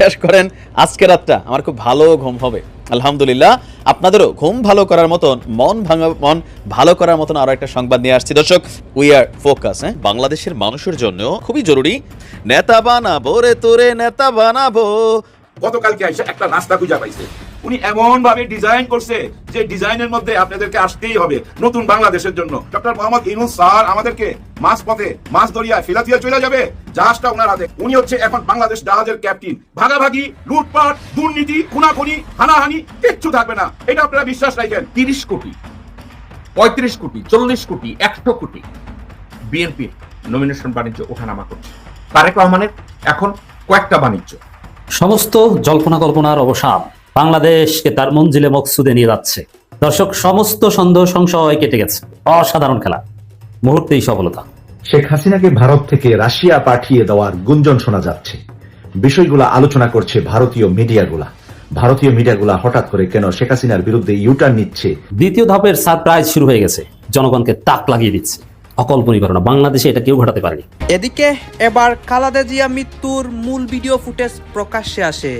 বিশ্বাস করেন আজকে রাতটা। আমার খুব ভালো ঘুম হবে। আলহামদুলিল্লাহ। আপনাদেরও ঘুম ভালো করার মতন, মন ভাঙা, মন ভালো করার মতন আরও একটা সংবাদ নিয়ে আসছি। দর্শক উই আর ফোকাস হ্যাঁ? বাংলাদেশের মানুষের জন্য খুবই জরুরি। নেতা বানাবো রে তোরে, নেতা বানাবো। গতকালকে এসে একটা রাস্তা খুঁজে পাইছে। উনি এমন ভাবে ডিজাইন করছে যে ডিজাইনের মধ্যে আপনাদেরকে আসতেই হবে নতুন বাংলাদেশের জন্য। ডক্টর মোহাম্মদ ইনুস স্যার আমাদেরকে মাছ পথে মাছ দরিয়া ফিলাতিয়া চলে যাবে। জাহাজটা ওনার হাতে। উনি হচ্ছে এখন বাংলাদেশ জাহাজের ক্যাপ্টেন ভাগাভাগি, লুটপাট, দুর্নীতি, খুনাখুনি, হানাহানি, কিচ্ছু থাকবে না। এটা আপনারা বিশ্বাস রাখেন। তিরিশ কোটি, পঁয়ত্রিশ কোটি, চল্লিশ কোটি, একশো কোটি বিএনপি নমিনেশন বাণিজ্য ওঠানামা করছে। তারেক রহমানের এখন কয়েকটা বাণিজ্য। সমস্ত জল্পনা কল্পনার অবসান বাংলাদেশকে তার মঞ্জিলে মকসুদে নিয়ে যাচ্ছে। দর্শক সমস্ত সন্দেহ সংশয় কেটে গেছে। অসাধারণ খেলা। মুহূর্তেই সফলতা। শেখ হাসিনাকে ভারত থেকে রাশিয়া পাঠিয়ে দেওয়ার গুঞ্জন শোনা যাচ্ছে। বিষয়গুলো আলোচনা করছে ভারতীয় মিডিয়াগুলা। ভারতীয় মিডিয়াগুলা হঠাৎ করে কেন শেখ হাসিনার বিরুদ্ধে ইউটার্ন নিচ্ছে? দ্বিতীয় ধাপের সারপ্রাইজ শুরু হয়ে গেছে। জনগণকে তাক লাগিয়ে দিচ্ছে। অকল্পনীয় ঘটনা। বাংলাদেশে এটা কেউ ঘটাতে পারেনি। এদিকে এবার খালাদা জিয়া মৃত্যুর মূল ভিডিও ফুটেজ প্রকাশ্যে আসে।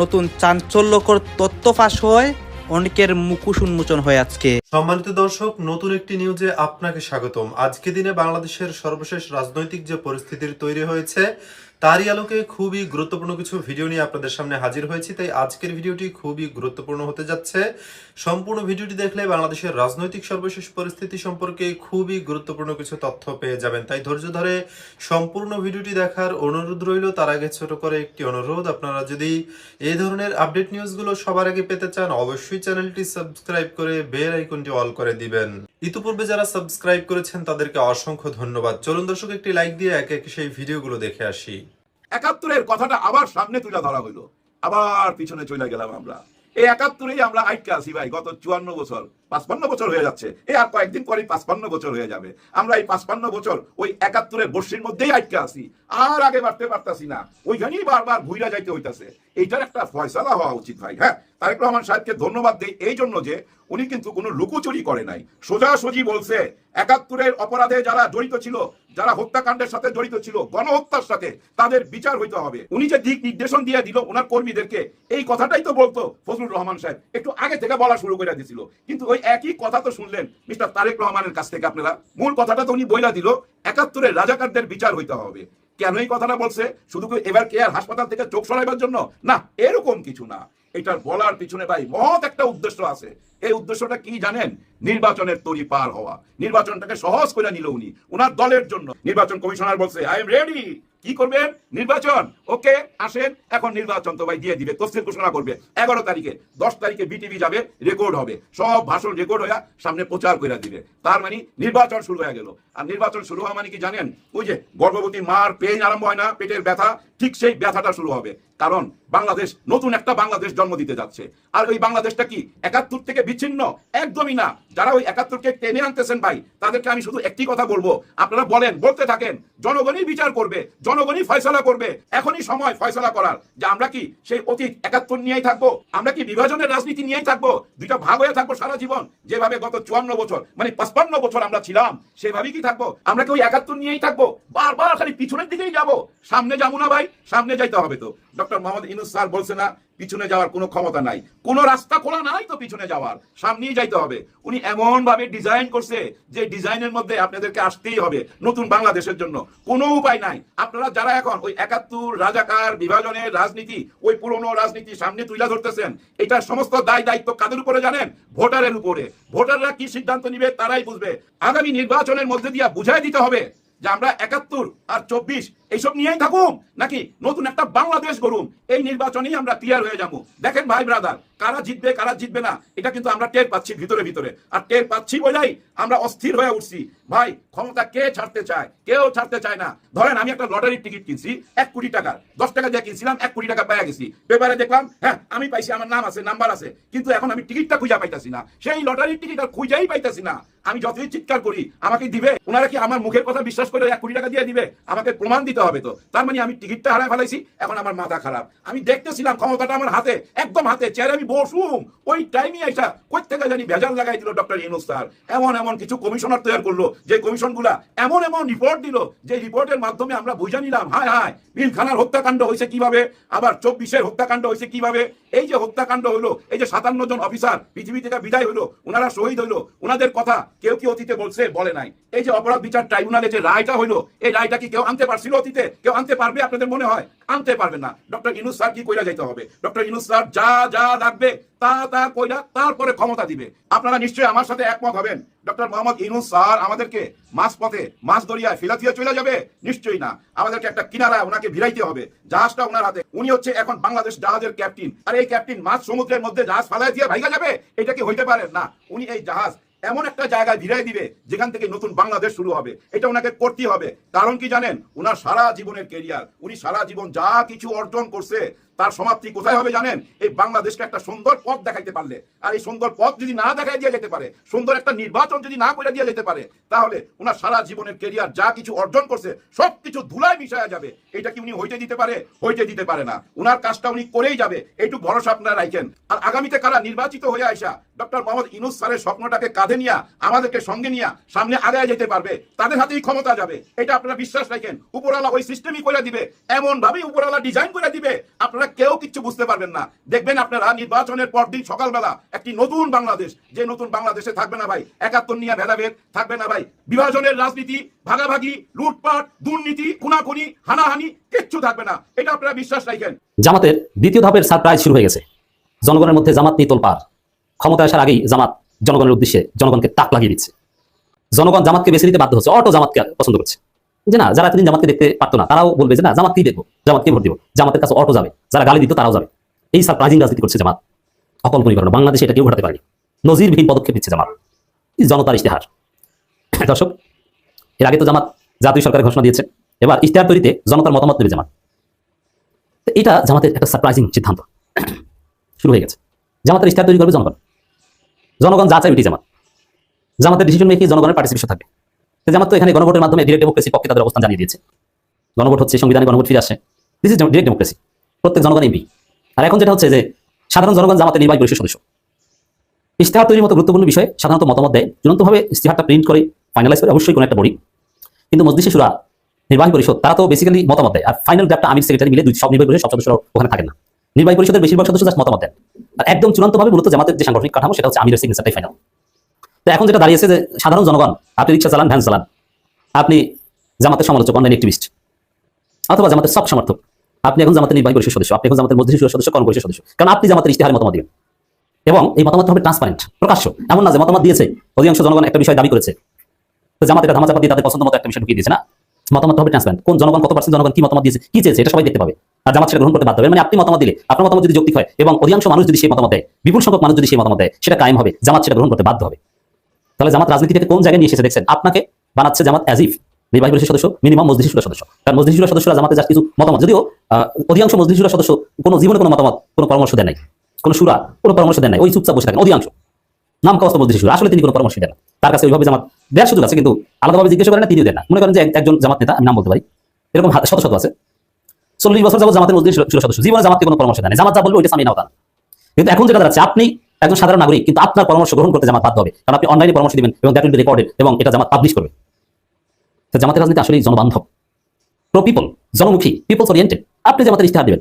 নতুন চাঞ্চল্যকর তথ্য ফাঁস হয় অনেকের মুখোশ উন্মোচন হয় আজকে। সম্মানিত দর্শক নতুন একটি নিউজে আপনাকে স্বাগতম। আজকে দিনে বাংলাদেশের সর্বশেষ রাজনৈতিক যে পরিস্থিতির তৈরি হয়েছে তারই আলোকে খুবই গুরুত্বপূর্ণ কিছু ভিডিও নিয়ে আপনাদের সামনে হাজির হয়েছি, তাই আজকের ভিডিওটি খুবই গুরুত্বপূর্ণ হতে যাচ্ছে। সম্পূর্ণ ভিডিওটি দেখলে বাংলাদেশের রাজনৈতিক সর্বশেষ পরিস্থিতি সম্পর্কে খুবই গুরুত্বপূর্ণ কিছু তথ্য পেয়ে যাবেন। তাই ধৈর্য ধরে সম্পূর্ণ ভিডিওটি দেখার অনুরোধ রইল, তার আগে ছোট করে একটি অনুরোধ, আপনারা যদি এই ধরনের আপডেট নিউজগুলো সবার আগে পেতে চান, অবশ্যই চ্যানেলটি সাবস্ক্রাইব করে বেল আইকনটি অল করে দিবেন। ইতিপূর্বে যারা সাবস্ক্রাইব করেছেন, তাদেরকে অসংখ্য ধন্যবাদ। চলুন দর্শক, একটি লাইক দিয়ে একে একে সেই ভিডিওগুলো দেখে আসি। একাত্তরের কথাটা আবার সামনে তুলে ধরা হইল। আবার পিছনে চলে গেলাম আমরা। এই একাত্তরেই আমরা আটকে আছি ভাই, গত চুয়ান্ন বছর। পাঁচপান্ন বছর হয়ে যাচ্ছে। এই আর কয়েকদিন পরে পাঁচপান্ন বছর হয়ে যাবে। আমরা এই পাঁচপান্ন বছর ওই একাত্তরের বর্ষির মধ্যেই আটকে আছি। আর আগে বাড়তে পারতাছি না। ওইখানেই বারবার ঘুইরা যাইতে হইতাছে। এইটার একটা ফয়সালা হওয়া উচিত ভাই হ্যাঁ? তারেক রহমান সাহেবকে ধন্যবাদ দেই এই জন্য যে উনি কিন্তু কোনো লুকোচুরি করে নাই। সোজাসুজি বলছে, একাত্তরের অপরাধে যারা জড়িত ছিল, যারা হত্যাকাণ্ডের সাথে জড়িত ছিল, গণহত্যার সাথে তাদের বিচার হইতে হবে। উনি যে দিক নির্দেশন দিয়ে দিল ওনার কর্মীদেরকে, এই কথাটাই তো বলতো ফজলুর রহমান সাহেব। একটু আগে থেকে বলা শুরু করে দিছিল। কিন্তু ওই একই কথা তো শুনলেন, মিস্টার তারেক রহমানের কাছ থেকে আপনারা। মূল কথাটা তো উনি বইলা দিল, একাত্তরের রাজাকারদের বিচার হইতে হবে। কেন এই কথাটা বলছে? শুধু এবার কেয়ার হাসপাতাল থেকে চোখ সরাইবার জন্য? না, এরকম কিছু না। এটার বলার পিছনে ভাই মহৎ একটা উদ্দেশ্য আছে। এই উদ্দেশ্যটা কি জানেন? নির্বাচনের তরি পার হওয়া। নির্বাচনটাকে সহজ করে নিল উনি ওনার দলের জন্য। নির্বাচন কমিশনার বলছে আই এম রেডি কি করবেন? নির্বাচন। ওকে, আসেন। এখন নির্বাচন তো ভাই দিয়ে দিবে, তফসিল ঘোষণা করবে। এগারো তারিখে, দশ তারিখে বিটিভি যাবে রেকর্ড হবে। সব ভাষণ রেকর্ড হয়ে সামনে প্রচার করে দিবে। তার মানে নির্বাচন শুরু হয়ে গেল। আর নির্বাচন শুরু হওয়া মানে কি জানেন? ওই যে গর্ভবতী মার পেইন আরম্ভ হয় না, পেটের ব্যথা ঠিক সেই ব্যথাটা শুরু হবে। কারণ বাংলাদেশ, নতুন একটা বাংলাদেশ জন্ম দিতে যাচ্ছে। আর ওই বাংলাদেশটা কি একাত্তর থেকে বিচ্ছিন্ন? একদমই না। যারা ওই একাত্তরকে টেনে আনতেছেন ভাই, তাদেরকে আমি শুধু একটি কথা বলব। আপনারা বলেন, বলতে থাকেন, জনগণই বিচার করবে, জনগণই ফয়সলা করবে। এখনই সময় ফয়সলা করার যে আমরা কি সেই অতীত একাত্তর নিয়েই থাকব? আমরা কি বিভাজনের রাজনীতি নিয়েই থাকব? দুইটা ভাগ হয়ে থাকব সারা জীবন? যেভাবে গত চুয়ান্ন বছর মানে পাঁচপান্ন বছর আমরা ছিলাম, সেভাবেই কি থাকব? আমরা কি ওই একাত্তর নিয়েই থাকব? বারবার খালি পিছনের দিকেই যাব। সামনে যাব না ভাই। সামনে যাইতে হবে তো। ডক্টর মোহাম্মদ ইনুস স্যার বলছে না, পিছনে যাওয়ার কোনো ক্ষমতা নাই। কোনো রাস্তা খোলা নাই তো পিছনে যাওয়ার, সামনেই যাইতে হবে। উনি এমন ভাবে ডিজাইন করছে যে ডিজাইনের মধ্যে আপনাদেরকে আসতেই হবে নতুন বাংলাদেশের জন্য। কোনো উপায় নাই। আপনারা যারা এখন ওই একাত্তর রাজাকার বিভাজনের রাজনীতি, ওই পুরনো রাজনীতি সামনে তুলে ধরতেছেন, এটা সমস্ত দায় দায়িত্ব কাদের উপরে জানেন? ভোটারের উপরে। ভোটাররা কি সিদ্ধান্ত নিবে তারাই বুঝবে। আগামী নির্বাচনের মধ্যে দিয়ে বুঝাই দিতে হবে যে আমরা একাত্তর আর চব্বিশ এইসব নিয়েই থাকুম? নাকি নতুন একটা বাংলাদেশ গড়ুম? এই নির্বাচনেই আমরা ক্লিয়ার হয়ে যাব। দেখেন ভাই ব্রাদার কারা জিতবে কারা জিতবে না, এটা কিন্তু আমরা টের পাচ্ছি ভিতরে ভিতরে। আর টের পাচ্ছি বলেই আমরা অস্থির হয়ে উঠছি। ভাই, ক্ষমতা কে ছাড়তে চায়? কেউ ছাড়তে চায় না। ধরেন আমি একটা লটারির টিকিট কিনছি, এক কোটি টাকার। দশ টাকা দিয়ে কিনছিলাম, এক কোটি টাকা পেয়ে গেছি। পেপারে দেখলাম হ্যাঁ আমি পাইছি, আমার নাম আছে, নাম্বার আছে। কিন্তু এখন আমি টিকিটটা খুঁজে পাইতাছি না। সেই লটারির টিকিট আর খুঁজেই পাইতাছি না। আমি যতই চিৎকার করি, আমাকে দিবে? ওনারা কি আমার মুখের কথা বিশ্বাস করে এক কোটি টাকা দিয়ে দিবে? আমাকে প্রমাণ দিতে দিতে হবে তো। তার মানে আমি টিকিটটা হারায় ফেলাইছি, এখন আমার মাথা খারাপ। আমি দেখতেছিলাম ক্ষমতাটা আমার হাতে, একদম হাতে, চেয়ারে আমি বসুম। ওই টাইমে এটা কই থেকে জানি ভেজাল লাগাই দিল ডক্টর ইউনুস স্যার। এমন এমন কিছু কমিশনার তৈরি করল, যে কমিশনগুলা এমন এমন রিপোর্ট দিল, যে রিপোর্টের মাধ্যমে আমরা বুঝে নিলাম, হায় হায়, বিলখানার হত্যাকাণ্ড হয়েছে কীভাবে? আবার চব্বিশের হত্যাকাণ্ড হয়েছে কীভাবে? এই যে হত্যাকাণ্ড হলো, এই যে সাতান্ন জন অফিসার পৃথিবী থেকে বিদায় হলো ওনারা শহীদ হলো ওনাদের কথা কেউ কি অতীতে বলছে, বলে নাই। এই যে অপরাধ বিচার ট্রাইব্যুনালে যে রায়টা হলো, এই রায়টা কি কেউ আনতে পারছিল অতীতে? কেউ আনতে পারবে, আপনাদের মনে হয়? আনতে পারবে না। ডক্টর ইনুস স্যার কি কইরা যাইতে হবে? ডক্টর ইনুস স্যার যা যা লাগবে তা তা, কইরা তারপরে ক্ষমতা দিবে। আপনারা নিশ্চয়ই আমার সাথে একমত হবেন। ডক্টর মোহাম্মদ ইনুস স্যার আমাদেরকে মাছ পথে মাছ দরিয়ায় ফিলাথিয়া চলে যাবে? নিশ্চয়ই না। আমাদেরকে একটা কিনারায় ওনাকে ভিড়াইতে হবে। জাহাজটা ওনার হাতে। উনি হচ্ছে এখন বাংলাদেশ জাহাজের ক্যাপ্টেন। আর এই ক্যাপ্টেন মাছ সমুদ্রের মধ্যে জাহাজ ফালাই দিয়ে ভাইগা যাবে? এটা কি হইতে পারে? না। উনি এই জাহাজ এমন একটা জায়গায় ভিড়াই দিবে, যেখান থেকে নতুন বাংলাদেশ শুরু হবে। এটা ওনাকে করতেই হবে। কারণ কি জানেন? ওনার সারা জীবনের কেরিয়ার উনি সারা জীবন যা কিছু অর্জন করছে তার সমাপ্তি কোথায় হবে জানেন? এই বাংলাদেশকে একটা সুন্দর পথ দেখাইতে পারলে। আর এই সুন্দর পথ যদি না দেখাই দিয়ে যেতে পারে, সুন্দর একটা নির্বাচন যদি না করে দিয়ে যেতে পারে, তাহলে ওনার সারা জীবনের কেরিয়ার যা কিছু অর্জন করছে সব কিছু ধুলায় মিশায়া যাবে। এটা কি উনি হইতে দিতে পারে? হইতে দিতে পারে না। উনার কাজটা উনি করেই যাবে। এইটুকু ভরসা আপনারা রাখেন আর আগামীতে কারা নির্বাচিত হয়ে আসা ডক্টর মোহাম্মদ ইনুস স্যারের স্বপ্নটাকে কাঁধে নিয়ে, আমাদেরকে সঙ্গে নিয়ে সামনে আগায় যেতে পারবে, তাদের হাতেই ক্ষমতা যাবে। এটা আপনারা বিশ্বাস রাখেন উপরওয়ালা ওই সিস্টেমই করে দিবে এমন ভাবেই উপরওয়ালা ডিজাইন করে দিবে। আপনারা কেউ কিছু বুঝতে পারবেন না। দেখবেন আপনারা নির্বাচনের পর দিন সকালবেলা একটি নতুন বাংলাদেশ, যে নতুন বাংলাদেশে থাকবে না ভাই, একাত্তর নিয়ে ভেদাভেদ থাকবে না ভাই। বিভাজনের রাজনীতি, ভাগাভাগি, লুটপাট, দুর্নীতি, খুনাখুনি, হানাহানি কিচ্ছু থাকবে না। এটা আপনারা বিশ্বাস রাখেন। জামাতের দ্বিতীয় ধাপের সারপ্রাইজ শুরু হয়ে গেছে। জনগণের মধ্যে জামাত নিয়ে তোলপার ক্ষমতা আসার আগেই জামাত জনগণের উদ্দেশ্যে জনগণকে তাক লাগিয়ে দিচ্ছে। জনগণ জামাতকে বেছে নিতে বাধ্য হচ্ছে। অটো জামাতকে পছন্দ করছে। যে না, যারা এতদিন জামাতকে দেখতে পারতো না, তারাও বলবে যে না জামাতকেই দেখব? জামাতকে ভোট দিব। জামাতের কাছে অটো যাবে। যারা গালি দিত, তারাও যাবে। এই সারপ্রাইজিং রাজনীতি করছে জামাত। অকল্পনীয় ঘটনা বাংলাদেশে এটা কেউ ঘটাতে পারেনি। নজিরবিহীন পদক্ষেপ নিচ্ছে জামাত। জনতার ইশতেহার। দর্শক, এর আগে তো জামাত জাতীয় সরকারের ঘোষণা দিয়েছে। এবার ইশতেহার তৈরিতে জনতার মতামত দেবে জামাত। এটা জামাতের একটা সারপ্রাইজিং সিদ্ধান্ত। শুরু হয়ে গেছে। জামাতের ইশতেহার তৈরি করবে জনগণ। জনগণ যা চাই উঠি জামাত। জামাতের ডিসিশন মেকিং জনগণের পার্টিসিপেশন থাকবে। তো জামাত তো এখানে গণভোটের মাধ্যমে ডিরেক্ট ডেমোক্রেসির পক্ষে তাদের অবস্থান জানিয়ে দিয়েছে। গণভোট হচ্ছে, সংবিধানে গণভোট ফিরে আসে। দিস ইজ ডিরেক্ট ডেমোক্রেসি প্রত্যেক জনগণ এমপি। আর এখন যেটা হচ্ছে যে, সাধারণ জনগণ জামাতের নির্বাহী পরিষদ সদস্য। ইশতেহার তৈরির মতো গুরুত্বপূর্ণ বিষয়ে সাধারণত মতামত দেয় চূড়ান্তভাবে ইশতেহারটা প্রিন্ট করে ফাইনালাইজ করে, অবশ্যই কোনো একটা বডি কিন্তু মসজিদে সুরা, নির্বাহী পরিষদ, তারা তো বেসিক্যালি মতামত দেয়। আর ফাইনাল ড্রাফটটা আমির সেক্রেটারি মিলে দুই সব নির্বাহী পরিষদ সব সদস্য ওখানে থাকেন না। নির্বাহী পরিষদের বেশিরভাগ সদস্য জাস্ট মতামত দেন। আর একদম চূড়ান্তভাবে মূলত জামাতের যে সাংগঠনিক কাঠামো, সেটা হচ্ছে আমিরের সিগনেচারটাই ফাইনাল তো এখন যেটা দাঁড়িয়েছে যে সাধারণ জনগণ, আপনি রিক্সা চালান, ভ্যান চালান, আপনি জামাতের সমালোচক অনলাইন অ্যাক্টিভিস্ট অথবা জামাতের সব সমর্থক, আপনি এখন জামাতের নির্বাহী পরিষদ সদস্য, আপনি এখন জামাতের মধ্যে সদস্য কর্ম সদস্য, কারণ আপনি জামাতের ইশতেহারে মতামত দিবেন। এবং এই মতামত হবে ট্রান্সপারেন্ট প্রকাশ্য, এমন না যে মতামত দিয়েছে, অধিকাংশ জনগণ একটা বিষয় দাবি করেছে। তো জামাত এটা ধামাচাপা দিয়ে তাদের পছন্দ মতো একটা বিষয় ঢুকিয়ে দিয়েছে না? মতামত হবে ট্রান্সপারেন্ট কোন জনগণ কত পার্সেন্ট জনগণ কি মতামত দিয়েছে, কি চেয়েছে, এটা সবাই দেখতে পাবে। আর জামাত সেটা গ্রহণ করতে বাধ্য হবে। মানে আপনি মতামত দিলে, আপনার মতামত যদি যৌক্তিক হয়, এবং অধিকাংশ মানুষ যদি সেই মতামত দেয়, বিপুল সংখ্যক মানুষ যদি সেই মতামত দেয়, সেটা কায়েম হবে। জামাত সেটা গ্রহণ করতে বাধ্য হবে। তাহলে জামাত রাজনীতিটাকে কোন জায়গায় নিয়ে এসেছে দেখছেন? আপনাকে বানাচ্ছে জামাত অ্যাজিফ নির্বাহী পরিষদ সদস্য মিনিমাম মসজিদ সুরা সদস্য। কারণ মসজিদ সুরা সদস্যরা জামাতে যা কিছু মতামত, যদিও অধিকাংশ মসজিদ সুরা সদস্য কোনো জীবনে কোনো মতামত, কোনো পরামর্শ দেন নাই। কোনো সুরা, কোনো পরামর্শ দেন নাই। ওই চুপচাপ বসে থাকেন, অধিকাংশ। নাম কাস্ত মসজিদ সুরা আসলে তিনি কোনো পরামর্শ দেন তার কাছে ওইভাবে জামাত দেওয়ার সুযোগ আছে, কিন্তু আলাদাভাবে জিজ্ঞেস করেন না, তিনিও দেন না। মনে করেন যে একজন জামাত নেতা, আমি নাম বলতে পারি, এরকম শত শত আছে। চল্লিশ বছর যাবত জামাতের মসজিদ সুরা সদস্য। জীবনে জামাতকে কোনো পরামর্শ দেন। জামাত যা বলবে, ওইটা আমি নাও। কিন্তু এখন যেটা দাঁড়াচ্ছে, আপনি একজন সাধারণ নাগরিক কিন্তু আপনার পরামর্শ গ্রহণ করতে জামাত বাধ্য হবে। কারণ আপনি অনলাইনে পরামর্শ দিবেন এবং দ্যাট উইল বি রেকর্ডেড এবং এটা জামাত পাবলিশ করবে। তো জামাতের রাজনীতি আসলে জনবান্ধব। প্রো পিপল জনমুখী পিপলস ওরিয়েন্টেড আপনি জামাতের ইশতেহার দিবেন।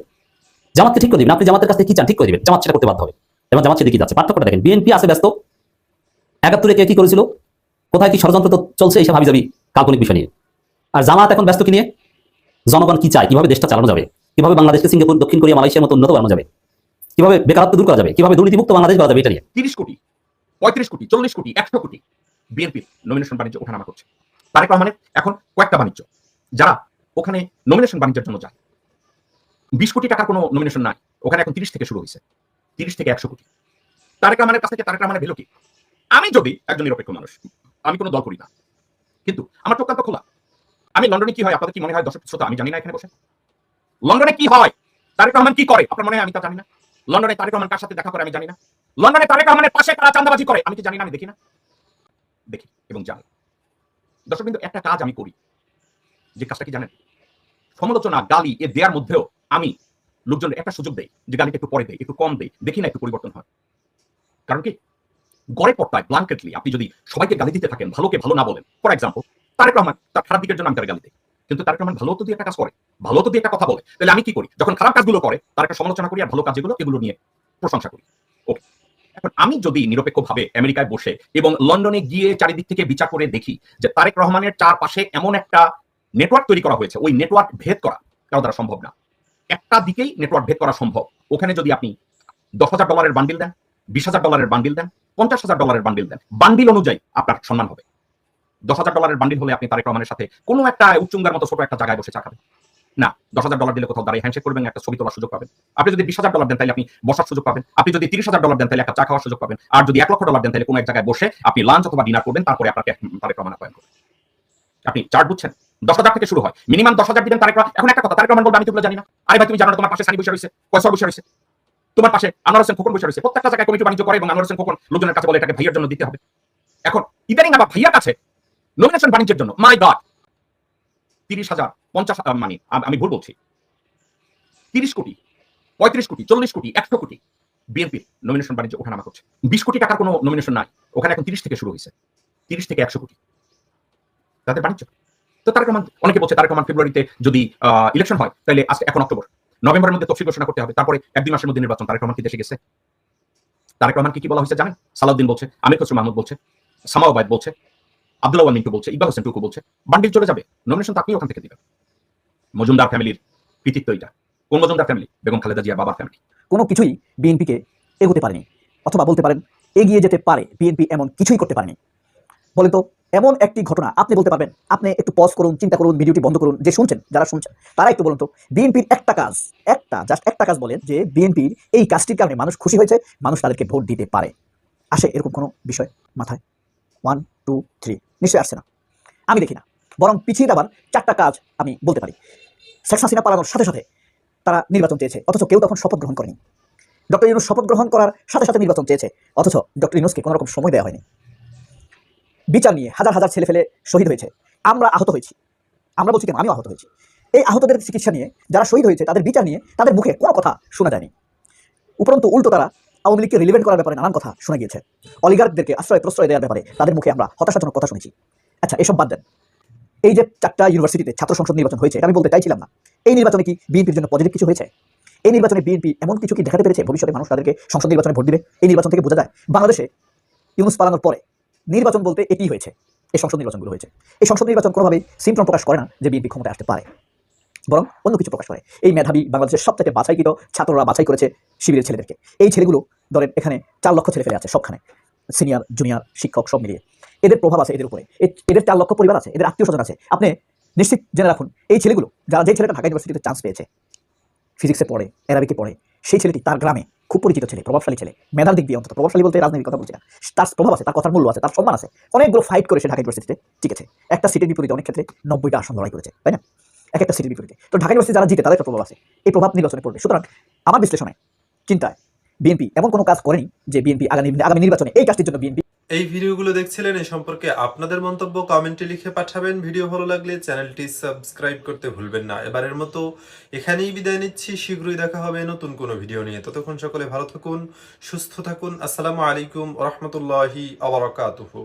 জামাতকে ঠিক করে দিবেন। আপনি জামাতের কাছে কি চান ঠিক করে দিবেন। জামাত সেটা করতে বাধ্য হবে। এবং জামাত সেদিকে যাচ্ছে। পার্থক্যটা দেখেন বিএনপি আছে ব্যস্ত। একাত্তরে কে কি করেছিল? কোথায় কি ষড়যন্ত্র তো চলছে এইসব হাবি যাবি কাল্পনিক বিষয় নিয়ে। আর জামাত এখন ব্যস্ত কি নিয়ে? জনগণ কি চায়? কীভাবে দেশটা চালানো যাবে? কীভাবে বাংলাদেশকে সিঙ্গাপুর, দক্ষিণ কোরিয়া, মালয়েশিয়ার মতো উন্নত বানানো যাবে? কীভাবে বেকারত্ব দূর করা যাবে? কীভাবে দুর্নীতিমুক্ত বাংলাদেশ করা যাবে এটা নিয়ে? তিরিশ কোটি, পঁয়ত্রিশ কোটি, চল্লিশ কোটি, একশো কোটি বিএনপির নমিনেশন বাণিজ্য ওঠানামা করছে। তারেক রহমানের এখন কয়েকটা বাণিজ্য। যারা ওখানে নমিনেশন বাণিজ্যের জন্য যায়। বিশ কোটি টাকার কোনো নমিনেশন নাই। ওখানে এখন তিরিশ থেকে শুরু হয়েছে। তিরিশ থেকে একশো কোটি। তারেক রহমানের কাছ থেকে তারেক রহমানের ভ্যালু কি? আমি যদি একজন নিরপেক্ষ মানুষ, আমি কোনো দল করি না। কিন্তু আমার চোখ তো খোলা। আমি লন্ডনে কি হয়? আপনাদের কি মনে হয় দর্শক শ্রোতা? আমি জানি না এখানে বসে। লন্ডনে কি হয়? তারেক রহমান কি করে? আপনার মনে হয় আমি তা জানি না? লন্ডনে তারেক রহমান কার সাথে দেখা করে আমি জানি না। লন্ডনে তারেক রহমানের পাশে কারা চান্দাবাজি করে, আমি কি জানি না, আমি দেখি না। দেখি এবং জানি। দর্শক কিন্তু একটা কাজ আমি করি। যে কাজটা কি জানেন? সমালোচনা, গালি, এ দেওয়ার মধ্যেও আমি লোকজন একটা সুযোগ দেয় যে গালিটা একটু পরে দেয় একটু কম দেয় দেখি না একটু পরিবর্তন হয়। কারণ কি? গড়ে পট্টায় ব্লাঙ্কেটলি আপনি যদি সবাইকে গালি দিতে থাকেন, ভালোকে ভালো না বলেন ফর এক্সাম্পল তারেক রহমান তার খারাপ দিকের জন্য আমি তার গালি দিই। কিন্তু তারেক রহমান ভালো তো দিয়ে একটা কাজ করে। ভালো তো দিয়ে একটা কথা বলে। তাহলে আমি কি করি? যখন খারাপ কাজগুলো করে, তার একটা সমালোচনা করি আর ভালো কাজগুলো এগুলো নিয়ে প্রশংসা করি। ওকে এখন আমি যদি নিরপেক্ষভাবে আমেরিকায় বসে এবং লন্ডনে গিয়ে চারিদিক থেকে বিচার করে দেখি যে তারেক রহমানের চারপাশে এমন একটা নেটওয়ার্ক তৈরি করা হয়েছে, ওই নেটওয়ার্ক ভেদ করা কারও দ্বারা সম্ভব না। একটা দিকেই নেটওয়ার্ক ভেদ করা সম্ভব। ওখানে যদি আপনি দশ হাজার ডলারের বান্ডিল দেন, বিশ হাজার ডলারের বান্ডিল দেন, পঞ্চাশ হাজার ডলারের বান্ডিল দেন বান্ডিল অনুযায়ী আপনার সম্মান হবে। দশ হাজার ডলারের বান্ডিল হলে আপনি তারেক রহমানের সাথে কোনো একটা উচ্চুঙ্গার মতো ছোট একটা জায়গায় বসে চা খাবেন। না, দশ হাজার ডলার দিলে কোথাও দাঁড়িয়ে হ্যান্ডশেক করবেন, একটা ছবি তোলার সুযোগ পাবেন। আপনি যদি বিশ হাজার ডলার দেন তাহলে আপনি বসার সুযোগ পাবেন। আপনি যদি তিরিশ হাজার ডলার দেন তাহলে একটা চা খাওয়ার সুযোগ পাবেন। আর যদি এক লক্ষ ডলার দেন তাহলে কোনো এক জায়গায় বসে আপনি লাঞ্চ অথবা ডিনার করবেন, তারপরে আপনাকে তারেক রহমান আপ্যায়ন করবেন। আপনি চার্ট বুঝছেন? দশ হাজার থেকে শুরু হয়। মিনিমাম দশ হাজার দিবেন তারেক এখন একটা কথা, তারেক রহমান বলবে, আমি তোগুলো জানি না। আরে ভাই, তুমি জানো তোমার পাশে সানি বসে রয়েছে কয়সর বসে রয়েছে। তোমার পাশে আনোয়ার হোসেন খোকন বসে রয়েছে। প্রত্যেকটা জায়গায় কমিটি বাণিজ্য করে এবং আনোয়ার হোসেন খোকন লোকজনের কাছে বলে এটাকে ভাইয়ের জন্য দিতে হবে। এখন ইদানিং আবার ভাইয়ার কাছে নমিনেশন বাণিজ্যের জন্য। মাই গড তিরিশ হাজার, পঞ্চাশ মানে আমি ভুল বলছি। তিরিশ কোটি, পঁয়ত্রিশ কোটি, চল্লিশ কোটি, একশো কোটি বিএনপির নমিনেশন বাণিজ্য ওঠানামা করছে। বিশ কোটি টাকার কোনো নমিনেশন নাই। ওখানে এখন তিরিশ থেকে শুরু হয়েছে। তিরিশ থেকে একশো কোটি। তাদের বাণিজ্য। তো তারেক রহমান অনেকে বলছে তারেক রহমান ফেব্রুয়ারিতে যদি ইলেকশন হয়, তাহলে আজকে এখন অক্টোবর নভেম্বরের মধ্যে তফসিল ঘোষণা করতে হবে। তারপরে এক দুই মাসের মধ্যে নির্বাচন। তারেক রহমান কি দেশে গেছে? তারেক রহমান কি কি বলা হয়েছে জানেন? সালাউদ্দিন বলছে, আমির খসরু মাহমুদ বলছে সামাওবাদ বলছে। আব্দুল্লাহ মিন্টু বলছে, ইকবাল হোসেন টুকু বলছে, বান্ডিল চলে যাবে নমিনেশন তো আপনি ওখান থেকে দিবেন। মজুমদার ফ্যামিলির কৃতিত্ব এটা কোন মজুমদার ফ্যামিলি? বেগম খালেদা জিয়া বাবার ফ্যামিলি। কোনো কিছুই বিএনপিকে এগোতে পারেনি, অথবা বলতে পারেন এগিয়ে যেতে পারে বিএনপি এমন কিছুই করতে পারেনি। বলেন তো, এমন একটি ঘটনা আপনি বলতে পারবেন, আপনি একটু পজ করুন, চিন্তা করুন, ভিডিওটি বন্ধ করুন, যে শুনছেন, যারা শুনছেন তারা একটু বলুন তো, বিএনপির একটা কাজ, একটা জাস্ট একটা কাজ বলেন, যে বিএনপির এই কাজটির কারণে মানুষ খুশি হয়েছে, মানুষ তাদেরকে ভোট দিতে পারে। আসে এরকম কোনো বিষয় মাথায়? ওয়ান টু থ্রি নিশ্চয়ই আসছে না। আমি দেখি না। বরং পিছিয়ে আবার চারটা কাজ আমি বলতে পারি। শেখ হাসিনা পালানোর সাথে সাথে তারা নির্বাচন চেয়েছে। অথচ কেউ তখন শপথ গ্রহণ করেনি। ডক্টর ইউনুস শপথ গ্রহণ করার সাথে সাথে নির্বাচন চেয়েছে। অথচ ডক্টর ইউনুসকে কোনো রকম সময় দেওয়া হয়নি। বিচার নিয়ে হাজার হাজার ছেলে ফেলে শহীদ হয়েছে। আমরা আহত হয়েছি। আমরা বলছি কেন? আমিও আহত হয়েছি। এই আহতদের চিকিৎসা নিয়ে যারা শহীদ হয়েছে, তাদের বিচার নিয়ে তাদের মুখে কোনো কথা শোনা যায়নি। উপরন্তু উল্টো তারা আওয়ামী লীগকে রিলিভেন্ট করার ব্যাপারে নানান কথা শোনা গিয়েছে। অলিগার্কদেরকে আশ্রয় প্রশ্রয় দেওয়ার ব্যাপারে তাদের মুখে আমরা হতাশাজনক কথা শুনেছি। আচ্ছা এসব বাদ দেন। এই যে চারটা ইউনিভার্সিটিতে ছাত্র সংসদ নির্বাচন হয়েছে আমি বলতে চাইছিলাম না। এই নির্বাচনে কি বিএনপির জন্য পজিটিভ কিছু হয়েছে? এই নির্বাচনে বিএনপি এমন কিছু কি দেখাতে পেরেছে? ভবিষ্যতে মানুষ তাদেরকে সংসদ নির্বাচনে ভোট দিবে? এই নির্বাচন থেকে বোঝা যায়, বাংলাদেশে ইউনুস পালানোর পরে নির্বাচন বলতে এটি হয়েছে? এই সংসদ নির্বাচনগুলো হয়েছে। এই সংসদ নির্বাচন কোনোভাবেই সিমটম প্রকাশ করে না যে বিএনপি ক্ষমতায় আসতে পারে। বরং অন্য কিছু প্রকাশ করে। এই মেধাবী বাংলাদেশের সব থেকে বাছাইকৃত ছাত্ররা বাছাই করেছে শিবিরের ছেলেদেরকে। এই ছেলেগুলো ধরেন এখানে চার লক্ষ ছেলে ফেলে আছে সবখানে। সিনিয়র, জুনিয়র, শিক্ষক, সব মিলিয়ে। এদের প্রভাব আছে এদের উপরে। এদের চার লক্ষ পরিবার আছে, এদের আত্মীয় স্বজন আছে। আপনি নিশ্চিত জেনে রাখুন, এই ছেলেগুলো, যারা যে ছেলেটা ঢাকা ইউনিভার্সিটিতে চান্স পেয়েছে ফিজিক্সে পড়ে অ্যারাবিকে পড়ে, সেই ছেলেটি তার গ্রামে খুব পরিচিত ছেলে, প্রভাবশালী ছেলে, মেধার দিক দিয়ে অন্তত, প্রভাবশালী বলতে রাজনীতির কথা বলছি না। তার প্রভাব আছে, তার কথার মূল্য আছে, তার সম্মান আছে। অনেকগুলো ফাইট করে সে ঢাকা ইউনিভার্সিটিতে ঠিক একটা সিটের বিপরীতে অনেক ক্ষেত্রে নব্বইটা আসন লড়াই করেছে, তাই না? এক একটা সিটের বিপরীতে। তো ঢাকা ইউনিভার্সিটি যারা জিতে, তাদের প্রভাব আছে। এই প্রভাব নির্বাচনে পড়বে। সুতরাং আমার বিশ্লেষণে চিন্তায় বিএনপি এমন কোনো কাজ করেনি যে বিএনপি আগামী আগামী নির্বাচনে এই কাজটির জন্য বিএনপি এই ভিডিওগুলো দেখছিলেন এই সম্পর্কে আপনাদের মন্তব্য কমেন্টে লিখে পাঠাবেন। ভিডিও ভালো লাগলে চ্যানেলটি সাবস্ক্রাইব করতে ভুলবেন না। এবারের মতো এখানেই বিদায় নিচ্ছি। শীঘ্রই দেখা হবে নতুন কোনো ভিডিও নিয়ে। ততক্ষণ সকলে ভালো থাকুন, সুস্থ থাকুন। আসসালামু আলাইকুম রহমতুল্লাহি আবরাকাতুহু